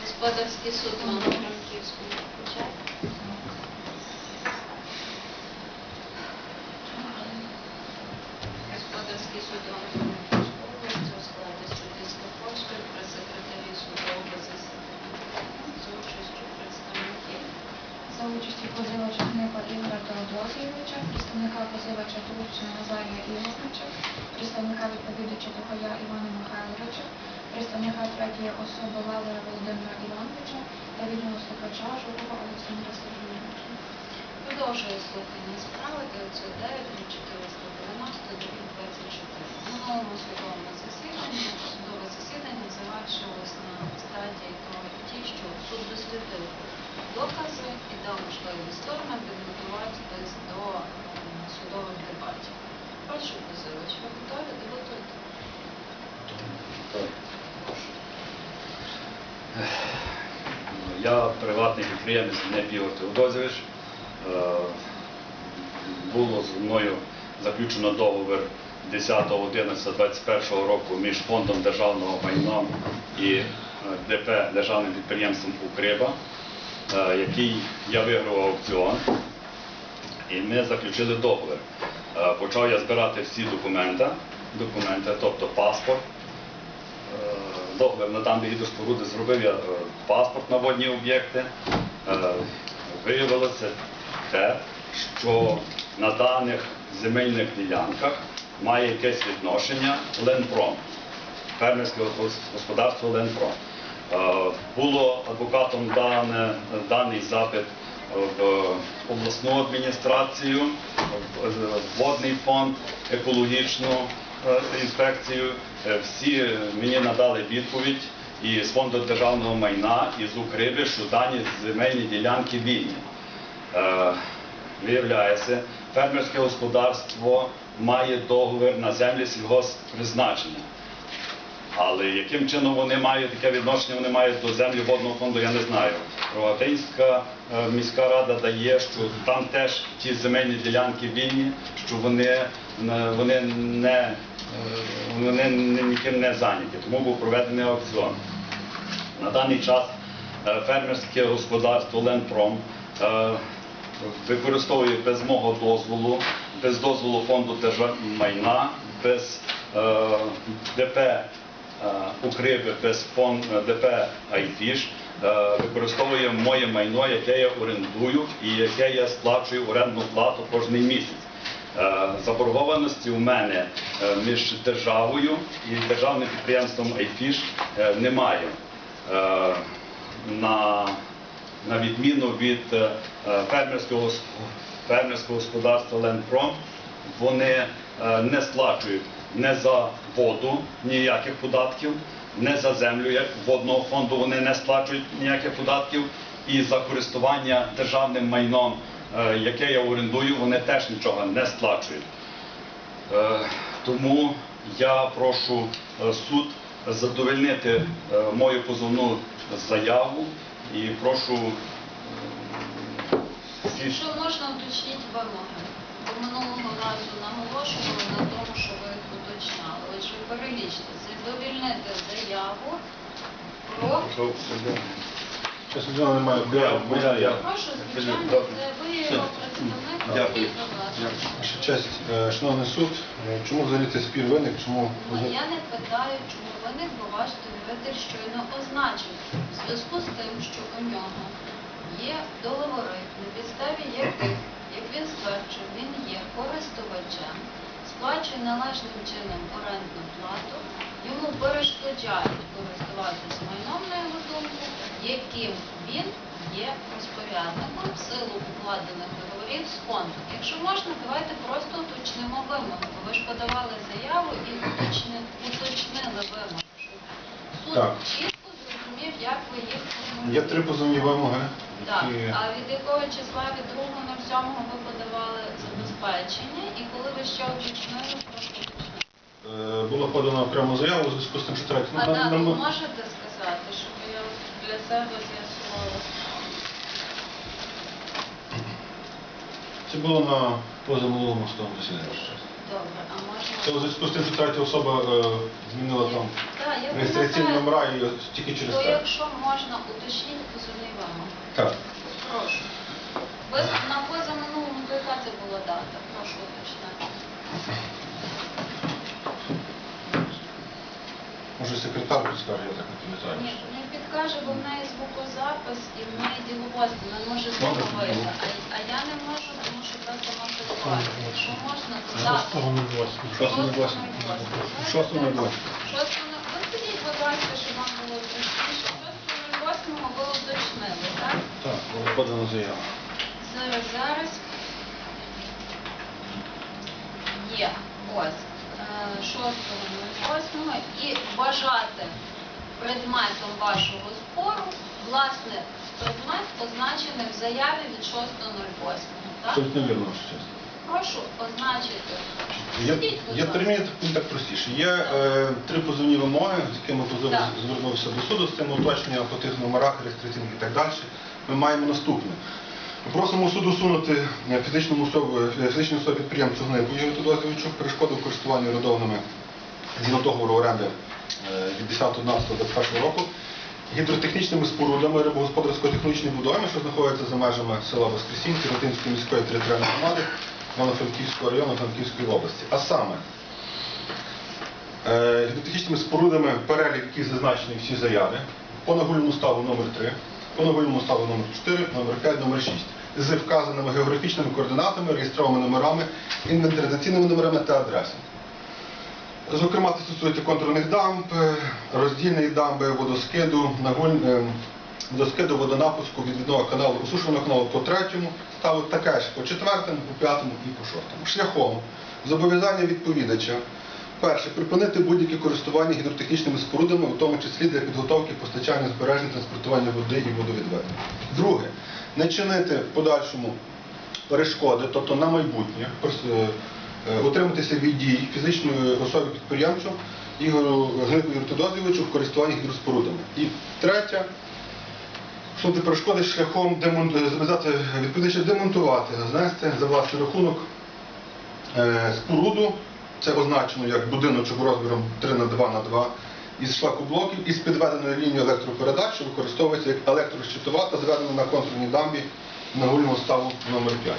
Господарський суд Івано-Франківського включає. Господарський суд Івано-Франківського області у складі судді Скаповської при секретарі судового засідання за участю представників. За участі позивача Гнипа Ігоря представника позивача Турчина Назарія Ігоровича, представника відповідача Тухая Івана Михайловича, представника третьої особи Лавера Володимира Івановича та відного слухача Жукова Олександра Сергійовича. Продовжує слухання справи 909 490 24. На новому судовому засіданні судове засідання завершилось на стадії того що суд дослідив докази і дав можливість сторонам підготуватись до е, судових дебатів. Прошу позивач, ви готові? Дебатуйте. Я приватний підприємець Неп Ігор Теодозович. Е, Було зі мною заключено договір 10.11.21 року між фондом державного майна і е, ДП Державним підприємством Укриба, який я виграв аукціон. І ми заключили договір. Е, Почав я збирати всі документи, документи, тобто паспорт, Е, договір на дані гідроспоруди зробив я е, паспорт на водні об'єкти. Е, Виявилося те, що на даних земельних ділянках має якесь відношення Ленпром, фермерське господарство Ленпром. Е, Було адвокатом дане, даний запит в обласну адміністрацію, в водний фонд, екологічну е, інспекцію. Е, Всі мені надали відповідь і з фонду державного майна, і з Укриби, що дані земельні ділянки вільні. Виявляється, фермерське господарство має договір на землі сільгосппризначення. Але яким чином вони мають таке відношення, вони мають до землі водного фонду, я не знаю. Рогатинська е, міська рада дає, що там теж ті земельні ділянки вільні, що вони, е, вони, не, е, вони ніким не зайняті. Тому був проведений аукціон. На даний час фермерське господарство Ленпром використовує без мого дозволу, без дозволу фонду держмайна, без е, ДП е, Укриби, без фонд е, ДП Айфіш, е, використовує моє майно, яке я орендую і яке я сплачую орендну плату кожний місяць. Заборгованості у мене між державою і державним підприємством Айфіш немає. На, на відміну від фермерського, фермерського господарства Ленпром, вони не сплачують не за воду ніяких податків, не за землю як водного фонду вони не сплачують ніяких податків, і за користування державним майном, е, яке я орендую, вони теж нічого не сплачують. Е, Тому я прошу е, суд задовольнити мою позовну заяву і прошу Якщо можна уточніть вимоги. Бо минулого разу наголошували на тому, що ви їх уточняли. Отже, перелічте, задовільнити заяву про Ще суддя немає. Прошу, звичайно, це ви його представник. Дякую. Ваша честь, е, шановний суд, е, чому взагалі цей спір виник? Чому Ну, Я не питаю, чому виник, бо ваш довіритель щойно означив в зв'язку з тим, що у нього є договори, на підставі яких, як він стверджує, він є користувачем, сплачує належним чином орендну плату, йому перешкоджають користуватися майном на його думку, яким він є розпорядником в силу укладених договорів з фондом. Якщо можна, давайте просто уточнимо вимоги, бо ви ж подавали заяву і уточни, уточнили вимоги. щоб Суд Так. чітко зрозумів, як ви їх є три позовні вимоги, Так, а від якого числа від 2 на 7 ви подавали забезпечення, і коли ви ще уточнили, прошу уточнити. е, було подано окрему заяву у зв'язку з тим, що третє. А нам- нам- можете сказати, щоб я для себе з'ясувала? Це було на позаминулому судовому засіданні. Добре, а можна... Це у зв'язку з тим, що третя особа е, змінила там Так, я реєстраційні пам'ятаю. номера і тільки через То те. якщо можна, уточніть позовний вимог. Так. Прошу. Ви на позаминулому, то яка це була дата? Прошу уточнити. Може секретар підскаже, я так не пам'ятаю. Ні, підкаже, бо в неї звукозапис і в неї діловодство. Вона може Добре. зробити, а, а я не можу, тому що це сама ситуація. Якщо можна, то не восьмого. Шостого не- Ви скажіть, будь ласка, щоб вам було зручніше. Шостого не восьмого ви уточнили, так? Так, була подана заява. Зараз, зараз. Є. Ось. Е, 6.08 і вважати предметом вашого спору, власне, предмет позначений в заяві від 6.08. Так? Абсолютно вірно, ваша честь. Прошу означити. Є, Скажіть, будь є ласка. термін так, так простіше. Є е, три позовні вимоги, з якими позов Так. звернувся до суду, з цим уточнення по тих номерах, реєстраційних і так далі. Ми маємо наступне. Ми просимо суд усунути е, фізичному особі, е, фізичній особі підприємцю Гнипу Ігорю Тодозовичу перешкоду в користуванні орендованими згідно договору оренди від 10.11.21 року гідротехнічними спорудами рибогосподарсько-технічної будови, що знаходяться за межами села Воскресінки Ротинської міської територіальної громади Івано-Франківського району Франківської області. А саме е, гідротехнічними спорудами перелік, який зазначений в цій заяві, по нагульному ставу номер 3 по нагульному ставу номер 4 номер 5 номер 6 з вказаними географічними координатами, реєстрованими номерами, інвентаризаційними номерами та адресами. Зокрема, це стосується контурних дамб, е, роздільної дамби, водоскиду, нагуль- е, водоскиду, водонапуску, відвідного каналу, осушеного каналу по третьому, ставу таке ж по четвертому, по п'ятому і по шостому. Шляхом зобов'язання відповідача. Перше, припинити будь-які користування гідротехнічними спорудами, у тому числі для підготовки, постачання, збереження, транспортування води і водовідведення. Друге, не чинити в подальшому перешкоди, тобто на майбутнє, е, утриматися від дій фізичної особи підприємцю Ігорю Гнику Ігорю в користуванні гідроспорудами. І третє, усунути перешкоди шляхом демон- зобов'язати демонтувати, знести за власний рахунок е, споруду, це означено як будиночок розміром 3 на 2 на 2 із шлакоблоків із підведеною лінією електропередач, що використовується як електрощитова та зведена на контурній дамбі нагульного ставу номер 5.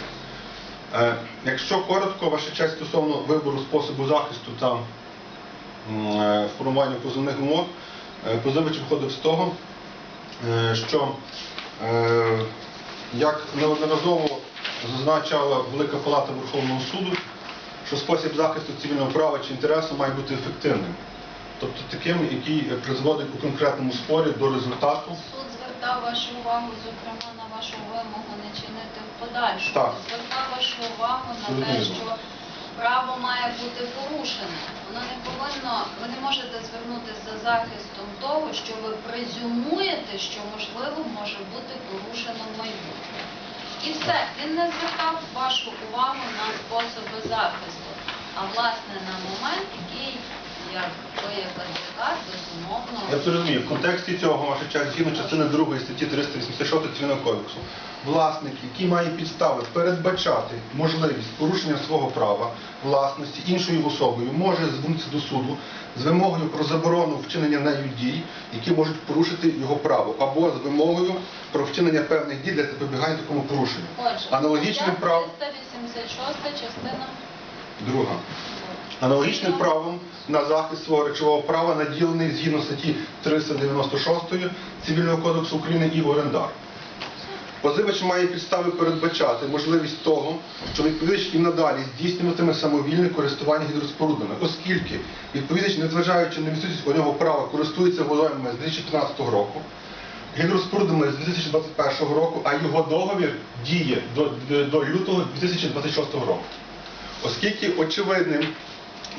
Е, Якщо коротко, ваша честь стосовно вибору способу захисту та е, формування позовних умов, е, позивач виходив з того, що як неодноразово зазначала Велика Палата Верховного суду, що спосіб захисту цивільного права чи інтересу має бути ефективним, тобто таким, який призводить у конкретному спорі до результату. Звертав вашу увагу, зокрема, на вашу вимогу не чинити в подальшому. Так. Звертав вашу увагу на те, Зрозуміло. що право має бути порушене. Воно не повинно, ви не можете звернутися за захистом того, що ви презюмуєте, що можливо може бути порушено в майбутньому. І все, він не звертав вашу увагу на способи захисту. А власне на момент, який як ви як адвокат, безумовно. Я це розумію. В контексті цього, ваша честь, згідно частини 2 статті 386 Цивільного кодексу, власник, який має підстави передбачати можливість порушення свого права власності іншою особою, може звернутися до суду з вимогою про заборону вчинення нею дій, які можуть порушити його право, або з вимогою про вчинення певних дій для запобігання такому порушенню. Отже, Аналогічним стаття правом 386 частина друга. Аналогічним правом на захист свого речового права наділений згідно статті 396 Цивільного кодексу України і орендар. Позивач має підстави передбачати можливість того, що відповідач і надалі здійснюватиме самовільне користування гідроспорудами, оскільки відповідач, незважаючи на відсутність у нього права, користується водоймами з 2015 року, гідроспорудами з 2021 року, а його договір діє до, до, лютого 2026 року. Оскільки очевидним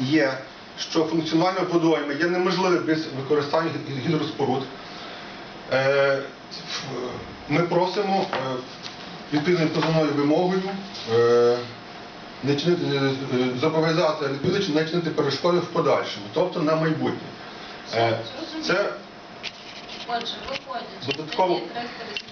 є, що функціонування водойми є неможливе без використання гідроспоруд, е, ми просимо е, відповідною позовною вимогою е, не чинити, зобов'язати відповідача не чинити перешкоди в подальшому, тобто на майбутнє. Це Отже, виходять з Додатково- статті